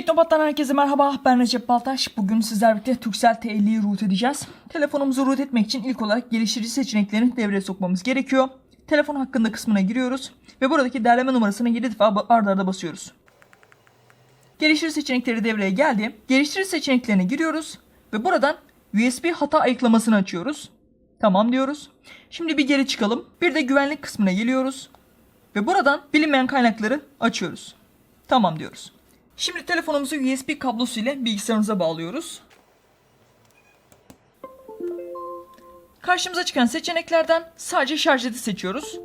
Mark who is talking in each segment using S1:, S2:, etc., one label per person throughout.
S1: Teknopat'tan herkese merhaba. Ben Recep Baltaş. Bugün sizlerle birlikte Turkcell T50'yi root edeceğiz. Telefonumuzu root etmek için ilk olarak geliştirici seçeneklerini devreye sokmamız gerekiyor. Telefon hakkında kısmına giriyoruz ve buradaki derleme numarasını 7 defa ba- arda arda basıyoruz. Geliştirici seçenekleri devreye geldi. Geliştirici seçeneklerine giriyoruz ve buradan USB hata ayıklamasını açıyoruz. Tamam diyoruz. Şimdi bir geri çıkalım. Bir de güvenlik kısmına geliyoruz. Ve buradan bilinmeyen kaynakları açıyoruz. Tamam diyoruz. Şimdi telefonumuzu USB kablosu ile bilgisayarımıza bağlıyoruz. Karşımıza çıkan seçeneklerden sadece şarj eti seçiyoruz.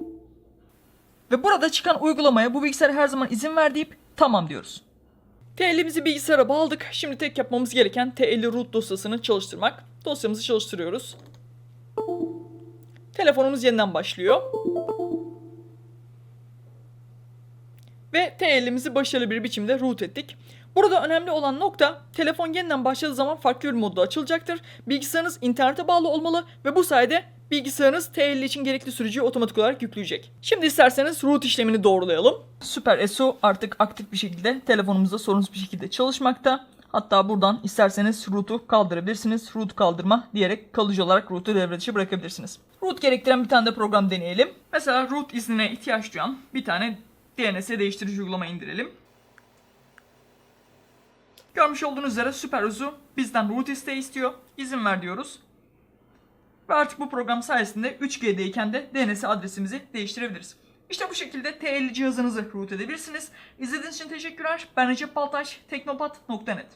S1: Ve burada çıkan uygulamaya bu bilgisayara her zaman izin ver deyip tamam diyoruz. T50'mizi bilgisayara bağladık. Şimdi tek yapmamız gereken T50 root dosyasını çalıştırmak. Dosyamızı çalıştırıyoruz. Telefonumuz yeniden başlıyor. Ve T50'mizi başarılı bir biçimde root ettik. Burada önemli olan nokta telefon yeniden başladığı zaman farklı bir modda açılacaktır. Bilgisayarınız internete bağlı olmalı ve bu sayede bilgisayarınız T50 için gerekli sürücüyü otomatik olarak yükleyecek. Şimdi isterseniz root işlemini doğrulayalım. Super SO artık aktif bir şekilde telefonumuzda sorunsuz bir şekilde çalışmakta. Hatta buradan isterseniz root'u kaldırabilirsiniz. Root kaldırma diyerek kalıcı olarak root'u devre dışı bırakabilirsiniz. Root gerektiren bir tane de program deneyelim. Mesela root iznine ihtiyaç duyan bir tane DNS değiştirici uygulama indirelim. Görmüş olduğunuz üzere Super Uzu bizden root isteği istiyor. İzin ver diyoruz. Ve artık bu program sayesinde 3G'deyken de DNS adresimizi değiştirebiliriz. İşte bu şekilde T50 cihazınızı root edebilirsiniz. İzlediğiniz için teşekkürler. Ben Recep Baltaş, teknopat.net.